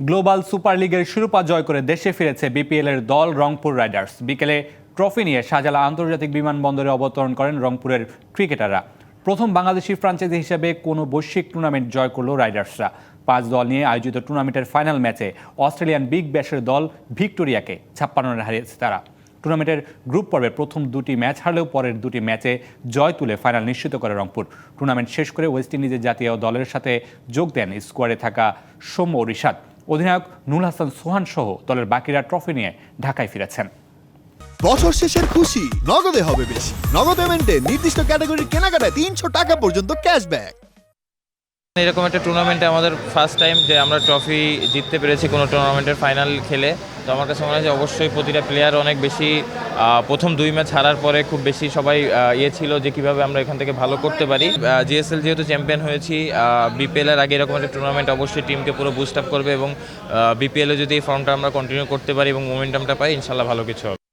Global super লিগের শিরোপা জয় করে দেশে ফিরেছে বিপিএল এর দল রংপুর রাইডার্স। বিকেলে ট্রফি নিয়ে শাহজালা আন্তর্জাতিক বিমানবন্দরে অবতরণ করেন রংপুরের ক্রিকেটাররা। প্রথম বাংলাদেশি ফ্রাঞ্চাইজি হিসেবে কোনো বৈশ্বিক টুর্নামেন্ট জয় করল রাইডার্সরা। পাঁচ দল নিয়ে আয়োজিত টুর্নামেন্টের ফাইনাল ম্যাচে অস্ট্রেলিয়ান বিগ ব্যাশের দল ভিক্টোরিয়াকে ছাপ্পান্ন রানে হারিয়েছে তারা। টুর্নামেন্টের গ্রুপ পর্বে প্রথম দুটি ম্যাচ হারলেও পরের দুটি ম্যাচে জয় তুলে ফাইনাল নিশ্চিত করে রংপুর। টুর্নামেন্ট শেষ করে ওয়েস্ট ইন্ডিজের জাতীয় দলের সাথে যোগ দেন স্কোয়াডে থাকা সৌম্য রিশাদ। অধিনায়ক নুল হাসান সোহান সহ দলের বাকিরা ট্রফি নিয়ে ঢাকায় ফিরেছেন। বছর শেষের খুশি, নগদে হবে বেশি। নগদ পেমেন্টে নির্দিষ্ট ক্যাটাগরির কেনাকাটায় তিনশো টাকা পর্যন্ত ক্যাশব্যাক এরকম একটা টুর্নামেন্টে আমাদের ফার্স্ট টাইম যে আমরা ট্রফি জিততে পেরেছি কোনো টুর্নামেন্টের ফাইনাল খেলে। তো আমার কাছে মনে হয় যে অবশ্যই প্রতিটা প্লেয়ার অনেক বেশি প্রথম দুই ম্যাচ হারার পরে খুব বেশি সবাই ইয়ে ছিল যে কীভাবে আমরা এখান থেকে ভালো করতে পারি। জিএসএল যেহেতু চ্যাম্পিয়ন হয়েছি বিপিএল এর আগে এরকম একটা টুর্নামেন্ট অবশ্যই টিমকে পুরো বুস্ট আপ করবে এবং বিপিএলে যদি এই ফর্মটা আমরা কন্টিনিউ করতে পারি এবং মোমেন্টামটা পাই, ইনশাল্লাহ ভালো কিছু হবে।